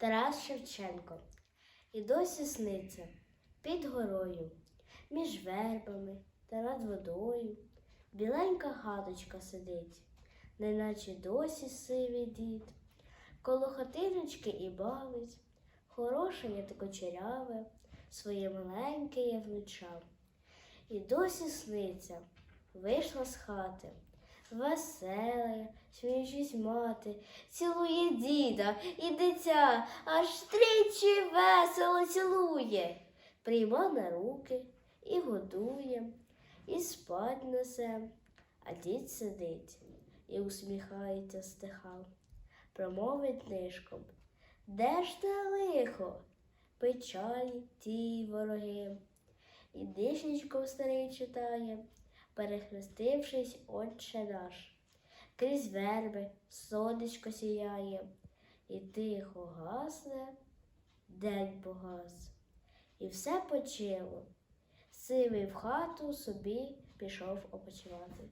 Тарас Шевченко. І досі сниться під горою, між вербами та над водою. Біленька хаточка сидить, неначе досі сивий дід. Коло хатиночки і бавить, хороше є та кочеряве, своє маленьке я внучав. І досі сниться, вийшла з хати, веселе, сміючись мати, цілує діда і дитя, аж тричі весело цілує, прийма на руки і годує, і спать несе, а дід сидить і усміхається стиха, промовить нишком. Де ж те лихо? Печалі ті вороги. І дишечком старий читає, перехрестившись, Отче наш. Крізь верби сонечко сіяє, і тихо гасне, день погас. І все почило. Сивий в хату собі пішов опочивати.